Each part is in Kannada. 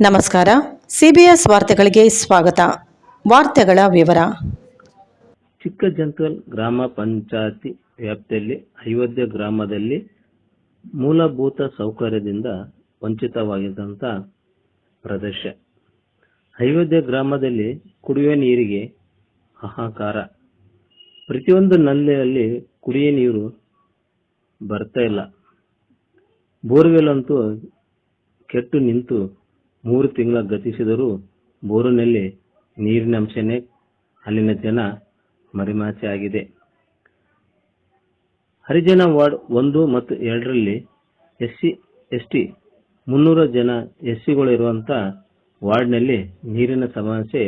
ನಮಸ್ಕಾರ. ಸಿಬಿಎಸ್ ವಾರ್ತೆಗಳಿಗೆ ಸ್ವಾಗತ. ವಾರ್ತೆಗಳ ವಿವರ. ಚಿಕ್ಕಜಂತಲ್ ಗ್ರಾಮ ಪಂಚಾಯತಿ ವ್ಯಾಪ್ತಿಯಲ್ಲಿ ಅಯೋಧ್ಯೆ ಗ್ರಾಮದಲ್ಲಿ ಮೂಲಭೂತ ಸೌಕರ್ಯದಿಂದ ವಂಚಿತವಾಗಿದ್ದಂಥ ಪ್ರದೇಶ. ಅಯೋಧ್ಯೆ ಗ್ರಾಮದಲ್ಲಿ ಕುಡಿಯುವ ನೀರಿಗೆ ಹಾಹಾಕಾರ ಪ್ರತಿಯೊಂದು ನಲ್ಲಿಯಲ್ಲಿ ಕುಡಿಯುವ ನೀರು ಬರ್ತಾ ಇಲ್ಲ. ಬೋರ್ವೆಲ್ ಅಂತೂ ಕೆಟ್ಟು ನಿಂತು ಮೂರು ತಿಂಗಳ ಗತಿಸಿದರೂ ಬೋರಿನಲ್ಲಿ ನೀರಿನ ಅಂಶನೇ ಅಲ್ಲಿನ ಜನ ಮರಿಮಾಚೆ ಆಗಿದೆ. ಹರಿಜನ ವಾರ್ಡ್ ಒಂದು ಮತ್ತು ಎರಡರಲ್ಲಿ ಎಸ್ ಸಿ, ಎಸ್ ಟಿ, ಮುನ್ನೂರು ಜನ ಎಸ್ ಸಿಗಳು ಇರುವಂಥ ವಾರ್ಡ್ನಲ್ಲಿ ನೀರಿನ ಸಮಸ್ಯೆ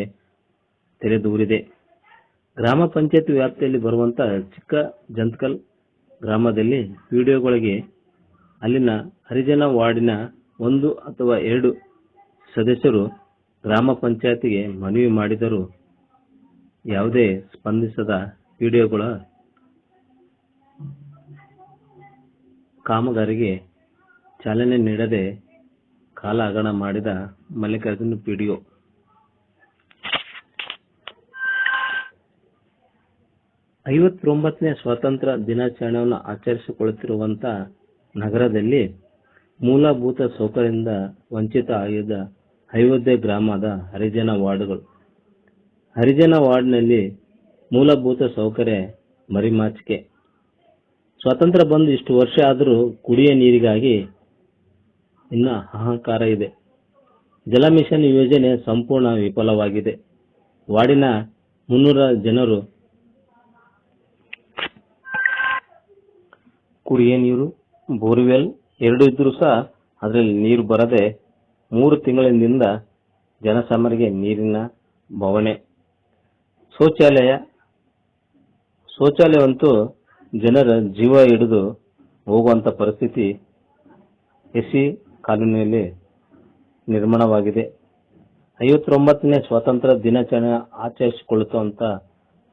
ತೆರೆದೂರಿದೆ. ಗ್ರಾಮ ಪಂಚಾಯತ್ ವ್ಯಾಪ್ತಿಯಲ್ಲಿ ಬರುವಂಥ ಚಿಕ್ಕ ಜಂತ್ಕಲ್ ಗ್ರಾಮದಲ್ಲಿ ವಿಡಿಯೋಗಳಿಗೆ ಅಲ್ಲಿನ ಹರಿಜನ ವಾರ್ಡಿನ ಒಂದು ಅಥವಾ ಎರಡು ಸದಸ್ಯರು ಗ್ರಾಮ ಪಂಚಾಯತಿಗೆ ಮನವಿ ಮಾಡಿದರೂ ಯಾವುದೇ ಸ್ಪಂದಿಸದ ವಿಡಿಯೋಗಳ ಕಾಮಗಾರಿಗೆ ಚಾಲನೆ ನೀಡದೆ ಕಾಲ ಹಗರಣ ಮಾಡಿದ ಮಲ್ಲಿಕಾರ್ಜುನ ಪಿಡಿಒ ಐವತ್ತೊಂಬತ್ತನೇ ಸ್ವಾತಂತ್ರ್ಯ ದಿನಾಚರಣೆಯನ್ನು ಆಚರಿಸಿಕೊಳ್ಳುತ್ತಿರುವಂತ ನಗರದಲ್ಲಿ ಮೂಲಭೂತ ಸೌಕರ್ಯದಿಂದ ವಂಚಿತ ಆಗಿದ್ದ ಅಯೋಧ್ಯೆ ಗ್ರಾಮದ ಹರಿಜನ ವಾರ್ಡ್ಗಳು. ಹರಿಜನ ವಾರ್ಡ್ನಲ್ಲಿ ಮೂಲಭೂತ ಸೌಕರ್ಯ ಮರಿಮಾಚಿಕೆ. ಸ್ವಾತಂತ್ರ್ಯ ಬಂದು ಇಷ್ಟು ವರ್ಷ ಆದರೂ ಕುಡಿಯ ನೀರಿಗಾಗಿ ಇನ್ನ ಅಹಂಕಾರ ಇದೆ. ಜಲ ಮಿಷನ್ ಯೋಜನೆ ಸಂಪೂರ್ಣ ವಿಫಲವಾಗಿದೆ. ವಾರ್ಡಿನ ಮುನ್ನೂರ ಜನರು ಕುಡಿಯ ನೀರು, ಬೋರ್ವೆಲ್ ಎರಡು ಇದ್ರೂ ಸಹ ಅದರಲ್ಲಿ ನೀರು ಬರದೆ ಮೂರು ತಿಂಗಳಿನಿಂದ ಜನಸಾಮರಿಗೆ ನೀರಿನ ಬವಣೆ. ಶೌಚಾಲಯ, ಶೌಚಾಲಯವಂತೂ ಜನರ ಜೀವ ಹಿಡಿದು ಹೋಗುವಂತ ಪರಿಸ್ಥಿತಿ ಎಸಿ ಕಾಲೋನಿಯಲ್ಲಿ ನಿರ್ಮಾಣವಾಗಿದೆ. ಐವತ್ತೊಂಬತ್ತನೇ ಸ್ವಾತಂತ್ರ್ಯ ದಿನಾಚರಣೆ ಆಚರಿಸಿಕೊಳ್ಳುತ್ತಂತ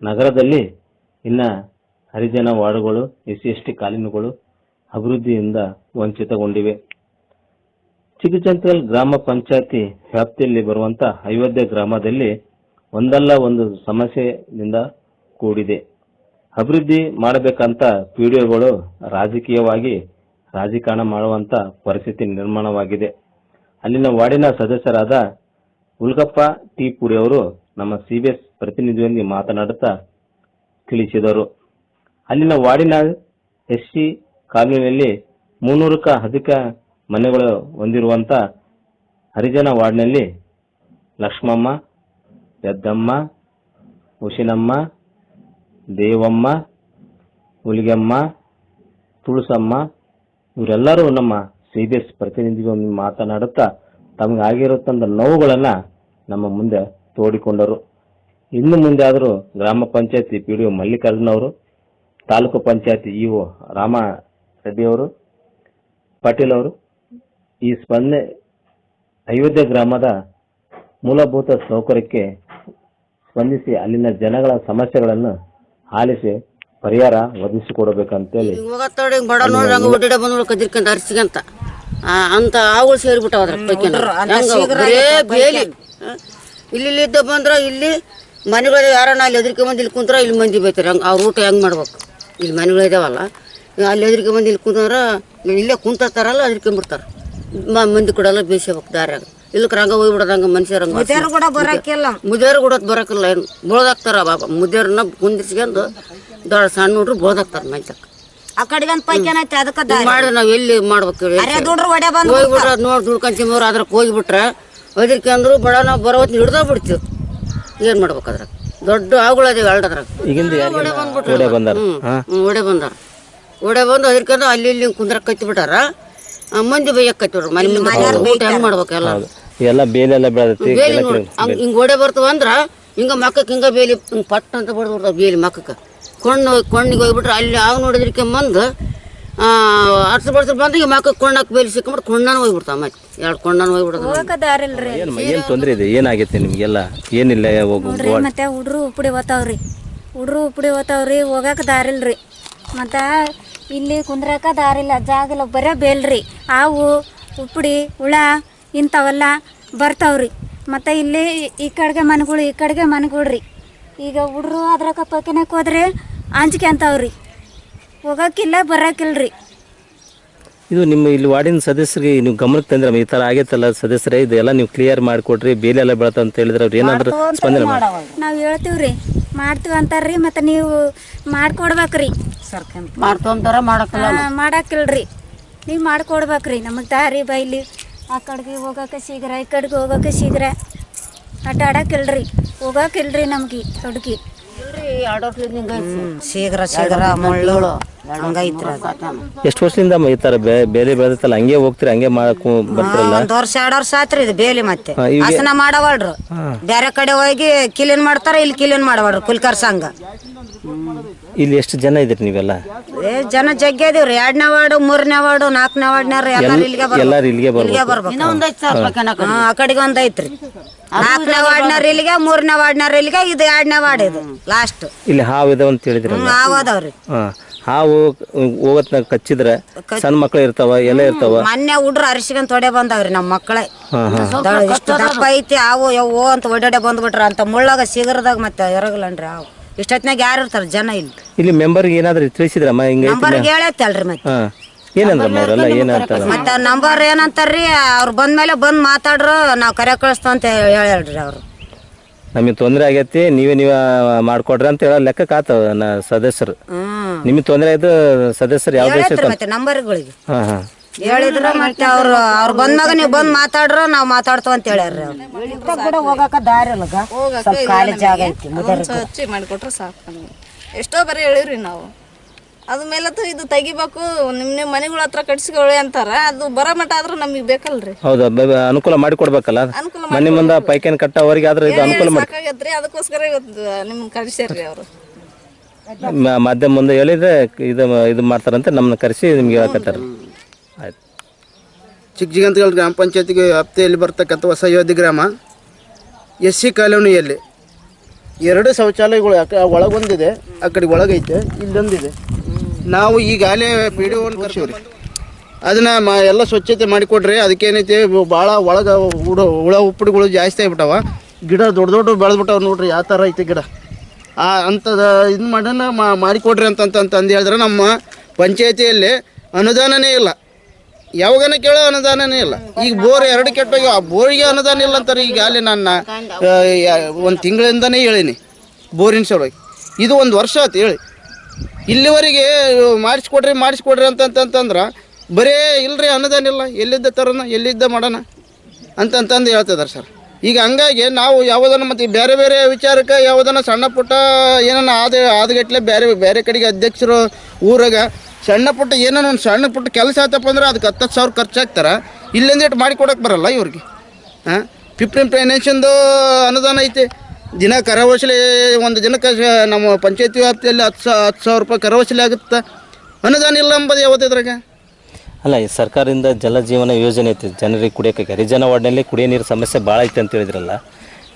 ನಗರದಲ್ಲಿ ಇನ್ನ ಹರಿಜನ ವಾರ್ಡ್ಗಳು ಎಸ್ ಸಿ ಎಸ್ ಟಿ ಕಾಲೋನಿಗಳು ಅಭಿವೃದ್ಧಿಯಿಂದ ವಂಚಿತಗೊಂಡಿವೆ. ಚಿಕ್ಕಚಂತಲ್ ಗ್ರಾಮ ಪಂಚಾಯತಿ ವ್ಯಾಪ್ತಿಯಲ್ಲಿ ಬರುವಂತ ಅಯೋಧ್ಯೆ ಗ್ರಾಮದಲ್ಲಿ ಒಂದಲ್ಲ ಒಂದು ಸಮಸ್ಯೆಯಿಂದ ಕೂಡಿದೆ. ಅಭಿವೃದ್ಧಿ ಮಾಡಬೇಕಂತ ಪಿಡಿಒಗಳು ರಾಜಕೀಯವಾಗಿ ರಾಜಕಾರಣ ಮಾಡುವಂತ ಪರಿಸ್ಥಿತಿ ನಿರ್ಮಾಣವಾಗಿದೆ. ಅಲ್ಲಿನ ವಾರ್ಡಿನ ಸದಸ್ಯರಾದ ಉಲ್ಗಪ್ಪ ಟಿ ಪುರಿ ಅವರು ನಮ್ಮ ಸಿಬಿಎಸ್ ಪ್ರತಿನಿಧಿಯೊಂದಿಗೆ ಮಾತನಾಡುತ್ತಾ ತಿಳಿಸಿದರು. ಅಲ್ಲಿನ ವಾರ್ಡಿನ ಎಸ್ ಸಿ ಕಾಲೋನಿಯಲ್ಲಿ ಮುನ್ನೂರಕ್ಕ ಅಧಿಕ ಮನೆಗಳು ಹೊಂದಿರುವಂತ ಹರಿಜನ ವಾರ್ಡ್ನಲ್ಲಿ ಲಕ್ಷ್ಮಮ್ಮ ಯದ್ದಮ್ಮ ಉಶಿನಮ್ಮ ದೇವಮ್ಮ, ಹುಲಿಗೆಮ್ಮ, ತುಳಸಮ್ಮ ಇವರೆಲ್ಲರೂ ನಮ್ಮ ಸಿಬಿಎಸ್ ಪ್ರತಿನಿಧಿಗಳು ಮಾತನಾಡುತ್ತಾ ತಮಗೆ ನೋವುಗಳನ್ನು ನಮ್ಮ ಮುಂದೆ ತೋಡಿಕೊಂಡರು. ಇನ್ನು ಮುಂದೆ ಆದರೂ ಗ್ರಾಮ ಪಂಚಾಯತಿ ಪಿ ಡಿ ಒ ಮಲ್ಲಿಕಾರ್ಜುನ ಅವರು ತಾಲೂಕು ಪಂಚಾಯತಿ ಇಒ ರಾಮ ರೆಡ್ಡಿ ಅವರು ಪಾಟೀಲ್ ಅವರು ಈ ಸ್ಪಂದನೆ ಅಯೋಧ್ಯೆ ಗ್ರಾಮದ ಮೂಲಭೂತ ಸೌಕರ್ಯಕ್ಕೆ ಸ್ಪಂದಿಸಿ ಅಲ್ಲಿನ ಜನಗಳ ಸಮಸ್ಯೆಗಳನ್ನು ಆಲಿಸಿ ಪರಿಹಾರ ಒದಗಿಸಿಕೊಡಬೇಕಂತೇಳಿ. ಹಿಂಗ್ ಹೋಗತ್ತೋಡಿ ಹಿಂಗ್ ಬಡ ನೋಡ್ರಿ ಹಂಗ ಒಡ್ಡಿಡ ಬಂದ್ ಕದಿರ್ಕೊಂತ ಅರ್ಸಿಗಂತ ಆ, ಅಂತ ಆవుಗಳು ಸೇರಿಬಿಟ್ಟಾವ ಅದ್ರ ಬರೇ ಬೇಲಿ. ಆ, ಇಲ್ಲಿ ಇದ್ದ ಬಂದ್ರ ಇಲ್ಲಿ ಮನೆಗಳು ಯಾರನ್ನ ಅಲ್ಲಿ ಎದ್ರಿಕೆ ಬಂದು ಇಲ್ಲಿ ಕುಂತ್ರ ಇಲ್ಲಿ ಮಂದಿ ಬೈತಾರೆ. ಹಂಗೆ ಅವ್ರ ಊಟ ಹೆಂಗ್ ಮಾಡ್ಬೇಕು? ಇಲ್ಲಿ ಮನೆಗಳು ಇದಾವಲ್ಲ. ಅಲ್ಲಿ ಎದ್ರಿಕೆ ಬಂದು ಇಲ್ಲಿ ಕುಂತ್ರ ಇಲ್ಲೇ ಕುಂತಾರಲ್ಲ ಅದ್ರಿಕೊಂಡ್ಬಿಡ್ತಾರ ಮಂದಿ ಕೊಡಲ್ಲ ಬೀಸಬೇಕು ದಾರ್ಯಾಗ ಇಲ್ಲಕ್ಕೆ ರಂಗ ಹೋಗ್ಬಿಡೋದಂಗ ಹಂಗ ಮನುಷ್ಯರಂಗ ಮುದ್ಯಾರು ಕೂಡ ಬರಕಿಲ್ಲ. ಮುದ್ಯಾರು ಕೂಡ ಬರಕಿಲ್ಲ ಏನು? ಬೋಳದಾಕ್ತಾರ ಬಾಬಾ ಮುದ್ಯಾರನ್ನ ಕುಂದಿರ್ಸ್ಕೊಂಡು ದೊಡ್ಡ ಸಣ್ಣ ಹುಡ್ರು ಬೋಳದಾಕ್ತಾರ ಮಂಚಕ್ಕೆ ಆ ಕಡೆಗೆ ಒಂದ್ ಪೈಕೇನ ಐತೆ ಅದಕ್ಕ ಹಿಂಗ್ ಮಾಡಿ ನಾವ್ ಎಲ್ಲಿ ಮಾಡ್ಬೇಕು ಹೇಳಿ? ಅರೆ ದುಡ್ರು ಒಡೆ ಬಂದ್ ಹೋಗ್ಬಿಟ್ರ ನೋಡ್ ದುಡ್ಕೊಂತಿಮ್ಮವ್ರು ಅದ್ರಕ್ಕೆ ಹೋಗ್ಬಿಟ್ರೆ ಅಂದ್ರು ಬಡ ನಾವು ಬರೋ ಹೊತ್ತು ಹಿಡ್ದ ಬಿಡ್ತೀವಿ. ಏನ್ ಮಾಡ್ಬೇಕು ಅದ್ರಾಗ? ದೊಡ್ಡ ಆಗುಳು ಅದೇವಿ ಒಡೆ ಈಗಿಂದ ಓಡೆ ಬಂದ್ಬಿಟ್ರು. ಓಡೆ ಬಂದಾರ? ಹ್ಮ್ ಓಡೆ ಬಂದಾರ. ಓಡೆ ಬಂದು ಅದಕ್ಕೆ ಅಲ್ಲಿ ಇಲ್ಲಿ ಕುಂದ್ರಕ್ಕೆ ಕತ್ತಿ ಬಿಟ್ಟಾರ. ಮಂದಿ ಬೈಯಕ್ಕೈತಿ ಮನೆ ಮುಂದೆ ಊಟ ಹೆಂಗ್ ಮಾಡ್ಬೇಕು ಎಲ್ಲ? ಎಲ್ಲ ಬೇಲೆಲ್ಲ ಬೆಳೆದೈತಿ ಬೇಲಿ ನೋಡಿ ಹಂಗ್ ಹಿಂಗ್ ಓಡೆ ಬರ್ತಾವ ಅಂದ್ರ ಹಿಂಗ ಮಕ್ಕಕ್ಕೆ ಹಿಂಗ ಬೇಲಿ ಹಿಂಗ್ ಪಟ್ ಅಂತ ಬಡ್ದು ಬಿಡ್ತಾವ ಬೇಲಿ ಮಕ್ಕಕ್ಕೆ ಕೊಂಡು ಕೊಂಡಿಗೆ ಹೋಗ್ಬಿಟ್ರೆ ಅಲ್ಲಿ ಆಗ ನೋಡಿದ್ರಿಕೆ ಬಂದು ಅರ್ಥ ಬಡ್ಸ ಬಂದು ಈಗ ಮಕ್ಕಕ್ಕೆ ಕೊಂಡಕ್ಕೆ ಬೇಲಿ ಸಿಕ್ಕೊಂಬಿಟ್ಟು ಕೊಂಡನ ಹೋಗ್ಬಿಡ್ತಾವ ಮತ್ತೆ. ಎರಡು ಕೊಂಡನ ದಾರಿಲ್ರಿ ಏನ್ ಏನು ತೊಂದ್ರೆ ಇದೆ? ಏನಾಗೈತೆ ನಿಮ್ಗೆಲ್ಲ? ಏನಿಲ್ಲ ಹೋಗು ಮತ್ತೆ ಹುಡ್ರು ಉಪ್ಪಡಿ ಓತಾವ್ರಿ ಹುಡ್ರು ಉಪ್ಪಡಿ ಓತಾವ್ರಿ ಹೋಗಾಕ ದಾರಿಲ್ರಿ. ಮತ್ತು ಇಲ್ಲಿ ಕುಂದ್ರಾಕ ದಾರಿಲ್ಲ ಜಾಗಿಲ್ಲ ಬರೇ ಬೇಲ್ರಿ. ಹಾವು ಉಪ್ಪುಡಿ ಹುಳ ಇಂಥವೆಲ್ಲ ಬರ್ತಾವ್ರಿ. ಮತ್ತು ಇಲ್ಲಿ ಈ ಕಡೆಗೆ ಮನೆಗಳು ಈ ಕಡೆಗೆ ಮನೆಗಳು ರೀ ಈಗ ಹುಡ್ರು ಅದ್ರಾಗ ಪಕ್ಕಿನಕ್ಕೆ ಹೋದ್ರೆ ಅಂಜಿಕೆ ಅಂತಾವ್ರಿ. ಹೋಗೋಕ್ಕಿಲ್ಲ ಬರೋಕ್ಕಿಲ್ರಿ. ಇದು ನಿಮ್ಮ ಇಲ್ಲಿ ವಾರ್ಡಿನ ಸದಸ್ಯರಿಗೆ ನೀವು ಗಮನಕ್ಕೆ ತಂದ್ರೆ ಈ ಥರ ಆಗೈತಲ್ಲ ಸದಸ್ಯರೇ ಇದೆಲ್ಲ ನೀವು ಕ್ಲಿಯರ್ ಮಾಡಿಕೊಡ್ರಿ ಬೇಲೆಲ್ಲ ಎಲ್ಲ ಬೆಳತ ಅಂತ ಹೇಳಿದ್ರೆ ಅವ್ರು ಏನಾದರೂ ಸ್ಪಂದನೆ ನಾವು ಹೇಳ್ತೀವ್ರಿ. ರೀ ಮಾಡ್ತೀವಿ ಅಂತಾರ್ರಿ ಮತ್ತು ನೀವು ಮಾಡ್ಕೊಡ್ಬೇಕ್ರಿ. ಮಾಡ್ಕೊಂತಾರ ಮಾಡಕ್ಕಲ್ಲ ಆ, ಮಾಡಕ್ಕಿಲ್ರಿ ನೀವು ಮಾಡ್ಕೊಡ್ಬೇಕ್ರಿ ನಮಗೆ ದಾರಿ ಬೈಲಿ. ಆ ಕಡೆಗೆ ಹೋಗೋಕೆ ಶೀಘ್ರ ಈ ಕಡೆಗೆ ಹೋಗೋಕೆ ಶೀಘ್ರ. ಆಟ ಆಡಕ್ಕಿಲ್ರಿ ಹೋಗೋಕಿಲ್ರಿ ನಮ್ಗೆ ಹುಡುಗಿ ಶೀಘ್ರ ಶೀಘ್ರ ಮುಳ್ಳು ಹಂಗೈತ್ರಿ ಅದು. ಎಷ್ಟು ವರ್ಷದಿಂದ ಈ ತರ ಬೇ ಬೇಲಿ ಬೆಳೆದತ್ತಲ್ಲ? ಹಂಗೆ ಹೋಗ್ತೀರಿ ಹಂಗೆ ಮಾಡಕ್ಕೆ ಬರ್ತಿರಲ್ಲ? ಒಂದ್ ವರ್ಷ ಎರಡ್ ವರ್ಷ ಆತ್ರಿ ಇದು ಬೇಲಿ ಮತ್ತೆ. ಹಸನ ಬೇರೆ ಕಡೆ ಹೋಗಿ ಕಿಲಿನ್ ಮಾಡ್ತಾರ ಇಲ್ಲಿ ಕಿಲಿನ್ ಮಾಡವಾಡ್ರು ಕುಲ್ಕರ್ ಸಂಘ. ಇಲ್ಲಿ ಎಷ್ಟು ಜನ ಇದ್ರಿ ನೀವೆಲ್ಲ? ಏ ಜನ ಜಗ್ಗಿ ಅದೀವ್ರಿ ಎರಡನೇ ವಾರ್ಡು ಮೂರನೇ ವಾರ್ಡು ನಾಲ್ಕನೇ ವಾರ್ಡ್ನಾರ ಎಲ್ಲಾರು ಇಲ್ಲಿಗೆ ಬರ್ಬೇಕು. ಎಲ್ಲಾರು ಇಲ್ಲಿಗೆ ಬರ್ಬೇಕು. ಬರ್ಬೇಕು. ಇನ್ನೂ ಒಂದ್ ಐದು ಸಾವಿರ ಹಾ, ಆ ಕಡೆಗೆ ಒಂದ್ ಐತ್ರಿ. ನಾಲ್ಕನೇ ವಾರ್ಡ್ನಾರ ಇಲ್ಲಿಗೆ ಮೂರನೇ ವಾರ್ಡ್ನಾರ ಇಲ್ಲಿಗೆ ಇದು ಎರಡನೇ ವಾರ್ಡ್ ಇದು ಲಾಸ್ಟ್ ಇಲ್ಲಿ ಹಾವು ಇದಾವ ಅಂತ ಹೇಳಿದ್ರಲ್ಲ ಹಾವು ಆವದವ್ರಿ ಹಾ ಹಾವು ಹೋಗತ್ನಾಗ ಕಚ್ಚಿದ್ರೆ ಸಣ್ಣ ಮಕ್ಳು ಇರ್ತಾವ ಎಲ್ಲ ಇರ್ತಾವ. ಮೊನ್ನೆ ಹುಡ್ರು ಅರಿಸಿಕೊಂಡ್ ತೊಡೆ ಬಂದವ್ರಿ ನಮ್ಮ ಮಕ್ಕಳೇ ಇಷ್ಟು ದಪ್ಪ ಐತಿ ಹಾವು ಯವ್ವೋ ಅಂತ ಒಡ್ಡಾಡೆ ಬಂದ್ಬಿಟ್ರ ಅಂತ ಮುಳ್ಳಾಗ ಸಿಗರದಾಗ ಮತ್ತೆ ಎರಗಲನ್ರಿ ಅವು ಇಷ್ಟೊತ್ನಾಗ ಯಾರು ಇರ್ತಾರ ಜನ ಇಲ್ಲಿ? ಇಲ್ಲಿ ಮೆಂಬರ್ಗೆ ಏನಾದ್ರೂ ತಿಳಿಸಿದ್ರಮ್ಮ ಹಿಂಗೆ ನಂಬರ್ ಹೇಳತ್ತಲ್ರಿ ಮತ್ತೆ. ಹಾಂ. ಏನಂದ್ರಮ್ಮ ಅವರೆಲ್ಲ ಏನಂತಾರ? ಮತ್ತೆ ನಂಬರ್ ಏನಂತಾರ್ರಿ ಅವ್ರು ಬಂದ್ಮೇಲೆ ಬಂದ್ ಮಾತಾಡ್ರು ನಾವ್ ಕರೆ ಕಳಿಸ್ತಾವ ಅಂತ ಹೇಳ್ರಿ ಅವ್ರು. ನಮಗೆ ತೊಂದರೆ ಆಗೈತಿ ನೀವೇ ನೀವ ಮಾಡ್ಕೊಡ್ರಿ ಅಂತ ಹೇಳೋ ಲೆಕ್ಕ ಕಾತ ಸದಸ್ಯರು. ನಿಮ್ಗೆ ತೊಂದರೆ ಆಯ್ತು ಸದಸ್ಯರು ಯಾವ ದೇಶ ಹೇಳೈತ್ರಿ ಮತ್ತೆ ನಂಬರ್ಗಳಿಗೆ. ಹಾಂ ಹಾಂ. ಹೇಳಿದ್ರ ಮತ್ತೆ ಅವ್ರು ಅವ್ರು ಬಂದ್ಮ್ಯಾಗ ನೀವು ಬಂದ್ ಮಾತಾಡ್ರು ನಾವ್ ಮಾತಾಡ್ತಾವ ಅಂತ ಹೇಳ್ಯಾರ್ರಿ ಅವ್ರು. ಕೂಡ ಹೋಗಾಕ ದಾರಿ ಅಲ್ಲಗ? ಸ್ವಲ್ಪ ಖಾಲಿ ಜಾಗ ಐತಿ ಮಾಡಿಕೊಟ್ರೆ ಸಾಕು ನಮಗೆ. ಎಷ್ಟೋ ಬರೀ ಹೇಳಿವ್ರಿ ನಾವು. ಅದ ಮೇಲತ್ತು ಇದು ತೆಗಿಬೇಕು ನಿಮ್ಮ ನಿಮ್ಮ ಮನೆಗಳ ಹತ್ರ ಕಟ್ಸ್ಕೊಳ್ಳಿ ಅಂತಾರ ಅದು ಬರೋ ಮಟ್ಟ ಆದ್ರೂ ನಮಗೆ ಬೇಕಲ್ರಿ. ಹೌದಾ ಬ- ಬ- ಅನುಕೂಲ ಮಾಡಿಕೊಡ್ಬೇಕಲ್ಲ? ಅನುಕೂಲ ಮನೆ ಮುಂದೆ ಪೈಕೇನ್ ಅವ್ರಿಗೆ ಆದ್ರೆ ಇದು ಅನುಕೂಲ ಮಾಡಿ ಸಾಕಾಗೈತ್ರಿ ಅದಕ್ಕೋಸ್ಕರ ಇವತ್ತು ನಿಮ್ಗೆ ಕಳಿಸ್ಯಾರ್ರಿ ಅವರು. ಮ- ಮಾಧ್ಯಮ ಮುಂದೆ ಹೇಳಿದ್ರೆ ಇದು ಇದು ಮಾಡ್ತಾರಂತೆ ನಮ್ಮನ್ನ ಕರೆಸಿ ನಿಮ್ಗೆ ಹೇಳಕತ್ತಾರ ಆಯ್ತು. ಜಿಗಂತ ಗ್ರಾಮ ಪಂಚಾಯತಿಗೆ ವ್ಯಾಪ್ತಿಯಲ್ಲಿ ಬರ್ತಕ್ಕಂಥ ಹೊಸ ಯೋಧಿ ಗ್ರಾಮ ಎಸ್ ಸಿ ಕಾಲೋನಿಯಲ್ಲಿ. ಎರಡು ಶೌಚಾಲಯಗಳು ಆ ಕ- ಒಳಗೊಂದಿದೆ ಆ ಕಡೆ ಒಳಗೈತೆ ಇಲ್ಲೊಂದಿದೆ. ನಾವು ಈಗಾಗಲೇ ಪಿ ಡಿ ಒನ್ ಕರ್ಸೀವ್ರಿ ಅದನ್ನ ಮಾ ಎಲ್ಲ ಸ್ವಚ್ಛತೆ ಮಾಡಿಕೊಡ್ರಿ ಅದಕ್ಕೇನೈತಿ ಭಾಳ ಒಳಗೆ ಹುಡ ಹುಳ ಉಪ್ಪುಗಳು ಜಾಸ್ತಿ ಆಗ್ಬಿಟ್ಟವ. ಗಿಡ ದೊಡ್ಡ ದೊಡ್ಡ ಬೆಳೆದ್ಬಿಟ್ಟವ ನೋಡ್ರಿ, ಯಾವ ಥರ ಐತಿ ಗಿಡ. ಆ ಅಂಥದ ಇದು ಮಾಡೋಣ ಮಾಡಿಕೊಡ್ರಿ ಅಂತಂತಂದು ಹೇಳಿದ್ರೆ ನಮ್ಮ ಪಂಚಾಯತಿಯಲ್ಲಿ ಅನುದಾನನೇ ಇಲ್ಲ. ಯಾವಾಗನ ಕೇಳೋ ಅನುದಾನನೇ ಇಲ್ಲ. ಈಗ ಬೋರ್ ಎರಡು ಕೆಟ್ಟೋಗಿ ಆ ಬೋರಿಗೆ ಅನುದಾನ ಇಲ್ಲ ಅಂತಾರೆ ಈಗ ಅಲ್ಲಿ ನನ್ನ ಒಂದು ತಿಂಗಳಿಂದನೇ ಹೇಳೀನಿ. ಬೋರಿನ ಸಲುವಾಗಿ. ಇದು ಒಂದು ವರ್ಷ ಆಯ್ತು ಹೇಳಿ. ಇಲ್ಲಿವರೆಗೆ ಮಾಡಿಸ್ಕೊಡ್ರಿ ಮಾಡಿಸ್ಕೊಡ್ರಿ ಅಂತಂತಂದ್ರೆ ಬರೇ ಇಲ್ರಿ ಅನುದಾನ ಇಲ್ಲ ಎಲ್ಲಿದ್ದ ತರೋಣ, ಎಲ್ಲಿದ್ದ ಮಾಡೋಣ ಅಂತಂತಂದು ಹೇಳ್ತಿದ್ದಾರೆ ಸರ್. ಈಗ ಹಂಗಾಗಿ ನಾವು ಯಾವುದನ್ನು ಮತ್ತು ಬೇರೆ ಬೇರೆ ವಿಚಾರಕ್ಕೆ ಯಾವುದನ್ನು ಸಣ್ಣ ಪುಟ್ಟ ಏನನ್ನ ಆದ, ಆದಗಟ್ಲೆ ಬೇರೆ ಬೇರೆ ಕಡೆಗೆ ಅಧ್ಯಕ್ಷರು ಊರಾಗ ಸಣ್ಣ ಪುಟ್ಟ ಏನೋ ಒಂದು ಸಣ್ಣ ಪುಟ್ಟ ಕೆಲಸ ಆಯ್ತಪ್ಪ ಅಂದ್ರೆ ಅದಕ್ಕೆ ಹತ್ತತ್ತು ಸಾವಿರ ಖರ್ಚು ಹಾಕ್ತಾರೆ ಇಲ್ಲಿಂದ ಇಟ್ಟು ಮಾಡಿಕೊಡೋಕೆ ಬರಲ್ಲ ಇವ್ರಿಗೆ. ಹಾಂ ಫಿಫ್ಟೀನ್ ಫೈನಾನ್ಷನ್ದು ಅನುದಾನ ಐತೆ. ದಿನ ಕರವಶಲಿ ಒಂದು ದಿನಕ್ಕೆ ನಮ್ಮ ಪಂಚಾಯತಿ ವ್ಯಾಪ್ತಿಯಲ್ಲಿ ಹತ್ತು ಸಾ ಹತ್ತು ಸಾವಿರ ರೂಪಾಯಿ ಕರವಶಲಿ ಆಗುತ್ತೆ? ಅನುದಾನ ಇಲ್ಲ ಅಂಬದು ಯಾವತ್ತಿದ್ರಾಗ ಅಲ್ಲ ಈ ಸರ್ಕಾರದಿಂದ ಜಲ ಜೀವನ ಯೋಜನೆ ಐತಿ ಜನರಿಗೆ ಕುಡಿಯೋಕೆ ಹರಿಜನ ವಾರ್ಡ್ನಲ್ಲಿ ಕುಡಿಯೋ ನೀರು ಸಮಸ್ಯೆ ಭಾಳ ಐತೆ ಅಂತ ಹೇಳಿದ್ರಲ್ಲ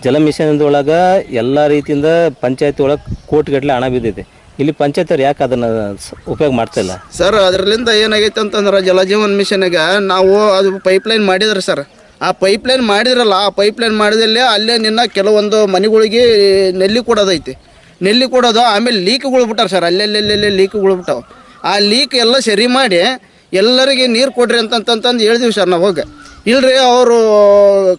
ಜಲ ಮಿಷನ್ದೊಳಗೆ ಎಲ್ಲ ರೀತಿಯಿಂದ ಪಂಚಾಯತಿ ಒಳಗೆ ಕೋಟಿಗಟ್ಟಲೆ ಹಣ ಬಿದ್ದಿದೆ ಇಲ್ಲಿ ಪಂಚಾಯತ್ ಅವ್ರು ಯಾಕೆ ಅದನ್ನು ಉಪಯೋಗ ಉಪಯೋಗ ಮಾಡ್ತಿಲ್ಲ ಸರ್ ಅದರಲ್ಲಿಂದ ಏನಾಗೈತೆ ಅಂತಂದ್ರೆ ಜಲಜೀವನ್ ಮಿಷನ್ಗೆ ನಾವು ಅದು ಪೈಪ್ಲೈನ್ ಮಾಡಿದ್ರೆ ಸರ್ ಆ ಪೈಪ್ಲೈನ್ ಮಾಡಿದ್ರಲ್ಲ, ಆ ಪೈಪ್ಲೈನ್ ಮಾಡಿದಲ್ಲೇ ಅಲ್ಲೇ ನಿನ್ನ ಕೆಲವೊಂದು ಮನೆಗಳಿಗೆ ನೆಲ್ಲಿ ಕೊಡೋದೈತಿ. ನೆಲ್ಲಿ ಕೊಡೋದು, ಆಮೇಲೆ ಲೀಕ್ಗಳು ಬಿಟ್ಟಾರ ಸರ್ ಅಲ್ಲೆಲ್ಲೆಲ್ಲೆಲ್ಲೇ ಲೀಕ್ಗಳು ಬಿಟ್ಟಾವೆ. ಆ ಲೀಕ್ ಎಲ್ಲ ಸರಿ ಮಾಡಿ ಎಲ್ಲರಿಗೆ ನೀರು ಕೊಡ್ರಿ ಅಂತಂತಂದು ಹೇಳಿದೀವಿ ಸರ್ ನಾವು ಹೋಗಿ. ಇಲ್ರಿ ಅವರು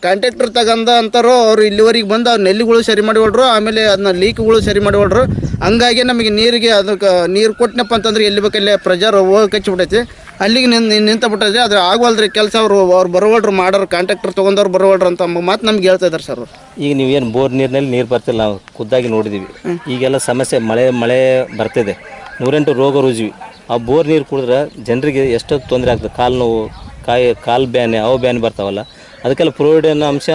ಕಾಂಟ್ರಾಕ್ಟರ್ ತಗಂದ ಅಂತಾರೋ ಅವ್ರು ಇಲ್ಲಿವರೆಗೆ ಬಂದು ಅವ್ರು ನೆಲ್ಲಿಗಳು ಸರಿ ಮಾಡಿಕೊಳ್ರು ಆಮೇಲೆ ಅದನ್ನ ಲೀಕ್ಗಳು ಸರಿ ಮಾಡಿಕೊಳ್ರು ಹಂಗಾಗಿ ನಮಗೆ ನೀರಿಗೆ ಅದಕ್ಕೆ ನೀರು ಕೊಟ್ಟನಪ್ಪ ಅಂತಂದ್ರೆ ಎಲ್ಲಿ ಬೇಕಲ್ಲೇ ಪ್ರೆಜರ್ ಹೋಗಿ ಕಚ್ಚಿಬಿಟ್ಟೈತಿ ಅಲ್ಲಿಗೆ ನಿನ್ ನಿಂತ ಬಿಟ್ಟೈತಿ ಅದು ಆಗವಲ್ರಿ ಕೆಲಸ ಅವರು ಅವ್ರು ಬರೋವಲ್ರು ಮಾಡೋರು ಕಾಂಟ್ರಾಕ್ಟರ್ ತೊಗೊಂಡವ್ರು ಬರೋವಲ್ರು ಅಂತ ಮಾತು ನಮ್ಗೆ ಹೇಳ್ತಾ ಇದ್ದಾರೆ ಸರ್ ಅವ್ರು. ಈಗ ನೀವೇನು ಬೋರ್ ನೀರಿನಲ್ಲಿ ನೀರು ಬರ್ತಿಲ್ಲ ನಾವು ಖುದ್ದಾಗಿ ನೋಡಿದ್ದೀವಿ ಈಗೆಲ್ಲ ಸಮಸ್ಯೆ ಮಳೆ ಮಳೆ ಬರ್ತಿದೆ. ನೂರೆಂಟು ರೋಗ ರುಜುವಿ. ಆ ಬೋರ್ ನೀರು ಕುಡಿದ್ರೆ ಜನರಿಗೆ ಎಷ್ಟೊತ್ತು ತೊಂದರೆ ಆಗ್ತದೆ? ಕಾಲು ನೋವು ಕಾಯಿ ಕಾಲು ಬ್ಯಾನೆ, ಅವು ಬ್ಯಾನೆ ಬರ್ತಾವಲ್ಲ, ಅದಕ್ಕೆಲ್ಲ ಫ್ಲೋರಿಡಿನ ಅಂಶ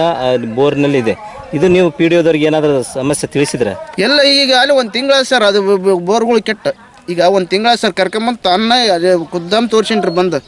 ಬೋರ್ನಲ್ಲಿ ಇದೆ ಇದು ನೀವು ಪಿ ಡಿ ಒದವ್ರಿಗೆ ಏನಾದರೂ ಸಮಸ್ಯೆ ತಿಳಿಸಿದ್ರೆ? ಎಲ್ಲ ಈಗ ಅಲ್ಲಿ ಒಂದು ತಿಂಗಳ ಸರ್, ಅದು ಬೋರ್ಗಳು ಕೆಟ್ಟ. ಈಗ ಒಂದು ತಿಂಗಳ ಸರ್, ಕರ್ಕೊಂಬಂದು ತನ್ನ ಅದೇ ಖುದ್ದಾಮ್ ತೋರ್ಸಿನ್ರಿ ಬಂದು.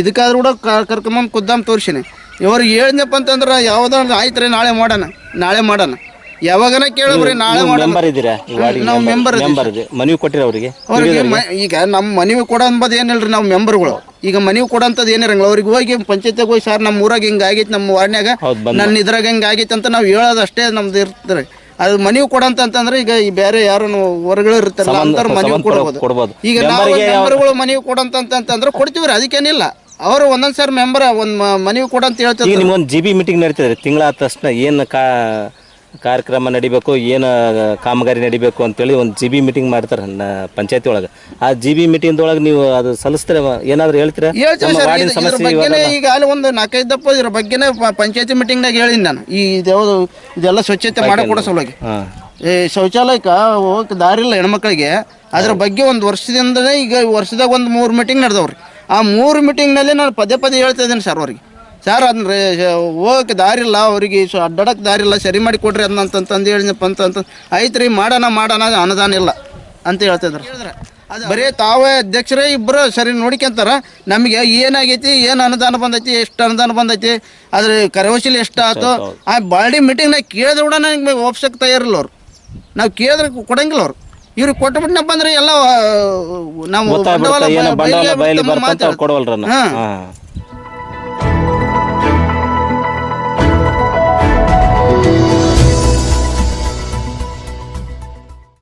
ಇದಕ್ಕಾದ್ರೂ ಕೂಡ ಕರ್ಕೊಂಬಂದು ಖುದ್ದಾಮ್ ತೋರಿಸಿನಿ. ಇವ್ರಿಗೆ ಹೇಳಿದ್ನಪ್ಪ ಅಂತಂದ್ರೆ ಯಾವುದೋ ಆಯ್ತು ರೀ ನಾಳೆ ಮಾಡೋಣ ನಾಳೆ ಮಾಡೋಣ. ಯಾವಾಗನ ಕೇಳಬ್ರಿ ನಾಳೆ ಮಾಡೋಣ. ಮೆಂಬರ್ ಇದ್ದೀರಾ? ಈ ವಾರ್ಡಿಗೆ ನಾವು ಮೆಂಬರ್ ಮೆಂಬರ್ ಇದೆ ಮನವಿ ಕೊಟ್ಟಿರ ಅವರಿಗೆ? ಅವ್ರಿಗೆ ಮ- ಈಗ ನಮ್ಮ ಮನವಿ ಕೊಡೋ ಅಂಬದು ಏನಿಲ್ರಿ ನಾವು ಮೆಂಬರ್ಗಳು ಈಗ ಮನವಿ ಕೊಡೋಂಥದ್ದು ಏನಿರಂಗಿಲ್ಲ. ಅವ್ರಿಗೆ ಹೋಗಿ ಪಂಚಾಯತ್ಗೆ ಹೋಗಿ ಸರ್ ನಮ್ಮ ಊರಾಗ ಹಿಂಗ ಆಗೈತೆ ನಮ್ಮ ವಾರ್ಡ್ನ್ಯಾಗ. ಹೌದು, ಬಂದ್ ನನ್ನ ಇದ್ರಾಗ ಹಿಂಗೆ ಆಗೈತೆ ಅಂತ ನಾವು ಹೇಳೋದು ಅಷ್ಟೇ ನಮ್ದು ಇರ್ತದೆ. ಅದು ಮನವಿ ಕೊಡಂತ ಅಂತಂದ್ರೆ ಈಗ ಈ ಬೇರೆ ಯಾರು ಹೊರಗಡೆ ಇರ್ತಾರಲ್ಲ ಸಂಬಂಧ- ಅಂತಾರೆ ಮನವಿ ಸಂಬಂಧ ಕೊಡ್ಬೋದು. ಕೊಡ್ಬೋದು. ಈಗ ನಾವು ಯಾವ- ಮೆಂಬರ್ಗಳು ಮನವಿ ಕೊಡಂತ ಅಂತಂದ್ರೆ ಕೊಡ್ತೀವ್ರಿ ಅದಕ್ಕೇನಿಲ್ಲ. ಅವರು ಒಂದೊಂದ್ ಸರ್ ಮೆಂಬರ್ ಒಂದ್ ಮನವಿ ಕೊಡಂತ ಈಗ ಹೇಳ್ತಾರೆ ನಿಮ್ಗೊಂದು ಜಿ ಬಿ ಮೀಟಿಂಗ್ ನಡೀತಾರೆ ತಿಂಗಳ ತಕ್ಷಣ ಏನು ಕಾ ಕಾರ್ಯಕ್ರಮ ನಡಿಬೇಕು ಏನು ಕಾಮಗಾರಿ ನಡಿಬೇಕು ಅಂತೇಳಿ ಒಂದು ಜಿ ಬಿ ಮೀಟಿಂಗ್ ಮಾಡ್ತಾರೆ ಪಂಚಾಯತಿ ಒಳಗೆ. ಆ ಜಿ ಬಿ ಮೀಟಿಂಗ್ದೊಳಗೆ ನೀವು ಅದು ಸಲ್ಲಿಸ್ತೀರ ಏನಾದರೂ ಹೇಳ್ತೀರಾ? ಹೇಳ್ತೀವಿ ನಮ್ಮ ಸರ್ ವಾರ್ಡಿನ ಇದ್ರ ಸಮಸ್ಯೆ ಬಗ್ಗೆನೇ ಇವೆಲ್ಲ ಈಗ ಅಲ್ಲಿ ಒಂದು ನಾಲ್ಕೈದು ದಪ್ಪ ಇದ್ರ ಬಗ್ಗೆನೇ ಪ- ಪಂಚಾಯತಿ ಮೀಟಿಂಗ್ನಾಗ ಹೇಳಿನಿ ನಾನು. ಈ ಇದ್ಯಾವುದು ಇದೆಲ್ಲ ಸ್ವಚ್ಛತೆ ಮಾಡಿಕೊಡೋ ಸಲುವಾಗಿ. ಹಾಂ. ಈ ಶೌಚಾಲಯಕ್ಕೆ ಹೋಗಕ್ಕೆ ದಾರಿ ಇಲ್ಲ ಹೆಣ್ಮಕ್ಳಿಗೆ. ಅದ್ರ ಬಗ್ಗೆ ಒಂದು ವರ್ಷದಿಂದನೇ ಈಗ ವರ್ಷದಾಗ ಒಂದು ಮೂರು ಮೀಟಿಂಗ್ ನಡೆದವ್ರಿ. ಆ ಮೂರು ಮೀಟಿಂಗ್ನಲ್ಲಿ ನಾನು ಪದೇ ಪದೇ ಹೇಳ್ತಾ ಇದ್ದೀನಿ ಸರ್ ಅವ್ರಿಗೆ. ಸರ್ ಅಂದ್ರೆ ಹೋಗಕ್ಕೆ ದಾರಿ ಇಲ್ಲ ಸೊ ಅಡ್ಡಾಡಕ್ಕೆ ದಾರಿ ಇಲ್ಲ ಸರಿ ಮಾಡಿ ಕೊಡ್ರಿ ಅದನ್ನ ಹೇಳಿದ್ನಪ್ಪ ಹೇಳಿದಪ್ಪ ಅಂತಂತ ಆಯ್ತು ರೀ ಮಾಡೋಣ ಮಾಡೋಣ ಅನುದಾನ ಇಲ್ಲ ಅಂತ ಹೇಳ್ತಿದ್ರು. ಬರೀ ತಾವೇ ಅಧ್ಯಕ್ಷರೇ ಇಬ್ಬರು ಸರಿ ನೋಡ್ಕೊಂತಾರ ನಮಗೆ ಏನಾಗೈತಿ ಏನು ಅನುದಾನ ಬಂದೈತಿ ಎಷ್ಟು ಅನುದಾನ ಬಂದೈತಿ ಅದ್ರ ಕರವಶಿಲಿ ಎಷ್ಟು ಆಯ್ತು ಆ ಬಾಡಿ ಮೀಟಿಂಗ್ನಾಗ ಕೇಳಿದ್ರೆ ಕೂಡ ನನಗೆ ಒಪ್ಸಕ್ಕೆ ತಯಾರಿಲ್ಲ ಅವರು. ನಾವು ಕೇಳಿದ್ರೆ ಕೊಡಂಗಿಲ್ಲ ಅವ್ರು. ಇವ್ರಿಗೆ ಕೊಟ್ಬಿಟ್ನಪ್ಪ ಅಂದ್ರೆ ಎಲ್ಲ ನಾವು. ಹಾಂ.